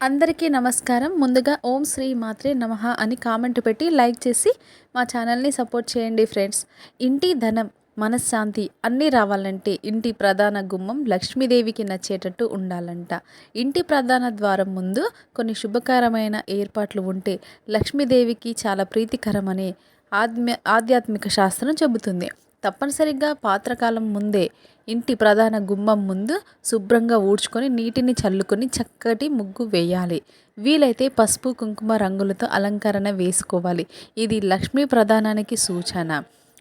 అందరికీ నమస్కారం. ముందుగా ఓం శ్రీ మాత్రే నమ అని కామెంట్ పెట్టి లైక్ చేసి మా ఛానల్ని సపోర్ట్ చేయండి ఫ్రెండ్స్. ఇంటి ధనం మనశ్శాంతి అన్నీ రావాలంటే ఇంటి ప్రధాన గుమ్మం లక్ష్మీదేవికి నచ్చేటట్టు ఉండాలంట. ఇంటి ప్రధాన ద్వారం ముందు కొన్ని శుభకరమైన ఏర్పాట్లు ఉంటే లక్ష్మీదేవికి చాలా ప్రీతికరమని ఆధ్య ఆధ్యాత్మిక శాస్త్రం చెబుతుంది. తప్పనిసరిగా పాత్రకాలం ముందే ఇంటి ప్రధాన గుమ్మం ముందు శుభ్రంగా ఊడ్చుకొని నీటిని చల్లుకొని చక్కటి ముగ్గు వేయాలి. వీలైతే పసుపు కుంకుమ రంగులతో అలంకరణ వేసుకోవాలి. ఇది లక్ష్మీ ప్రధానానికి సూచన.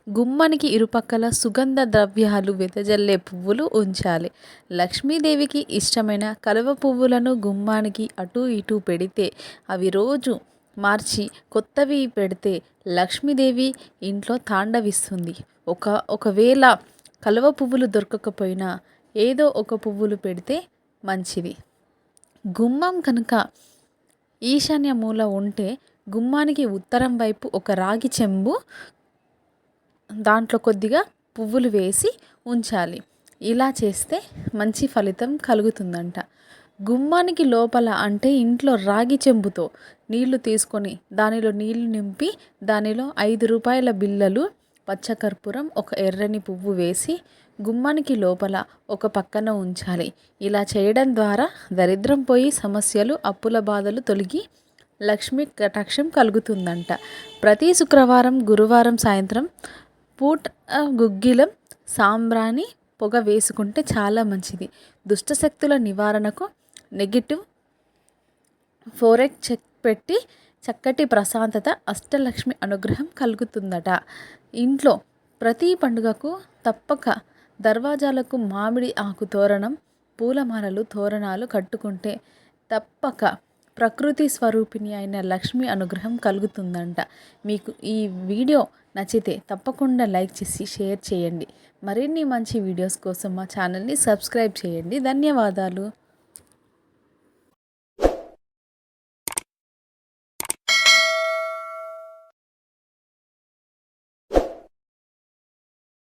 గుమ్మానికి ఇరుపక్కల సుగంధ ద్రవ్యాలు వెదజల్లే పువ్వులు ఉంచాలి. లక్ష్మీదేవికి ఇష్టమైన కలువ పువ్వులను గుమ్మానికి అటు ఇటు పెడితే అవి రోజు మార్చి కొత్తవి పెడితే లక్ష్మీదేవి ఇంట్లో తాండవిస్తుంది. ఒక ఒకవేళ కలువ పువ్వులు దొరకకపోయినా ఏదో ఒక పువ్వులు పెడితే మంచిది. గుమ్మం కనుక ఈశాన్య మూల ఉంటే గుమ్మానికి ఉత్తరం వైపు ఒక రాగి చెంబు దాంట్లో కొద్దిగా పువ్వులు వేసి ఉంచాలి. ఇలా చేస్తే మంచి ఫలితం కలుగుతుందంట. గుమ్మానికి లోపల అంటే ఇంట్లో రాగి చెంబుతో నీళ్ళు తీసుకొని దానిలో నీళ్ళు నింపి దానిలో ఐదు రూపాయల బిళ్ళలు పచ్చకర్పూరం ఒక ఎర్రని పువ్వు వేసి గుమ్మానికి లోపల ఒక పక్కన ఉంచాలి. ఇలా చేయడం ద్వారా దరిద్రం పోయి సమస్యలు అప్పుల బాధలు తొలగి లక్ష్మి కటాక్షం కలుగుతుందంట. ప్రతి శుక్రవారం గురువారం సాయంత్రం పూట గుగ్గిలం సాంబ్రాణి పొగ వేసుకుంటే చాలా మంచిది. దుష్టశక్తుల నివారణకు నెగిటివ్ ఫోరెక్ చెక్ పెట్టి చక్కటి ప్రశాంతత అష్టలక్ష్మి అనుగ్రహం కలుగుతుందట. ఇంట్లో ప్రతి పండుగకు తప్పక దర్వాజాలకు మామిడి ఆకు తోరణం పూలమాలలు తోరణాలు కట్టుకుంటే తప్పక ప్రకృతి స్వరూపిణి అయిన లక్ష్మి అనుగ్రహం కలుగుతుందంట. మీకు ఈ వీడియో నచ్చితే తప్పకుండా లైక్ చేసి షేర్ చేయండి. మరిన్ని మంచి వీడియోస్ కోసం మా ఛానల్ని సబ్స్క్రైబ్ చేయండి. ధన్యవాదాలు.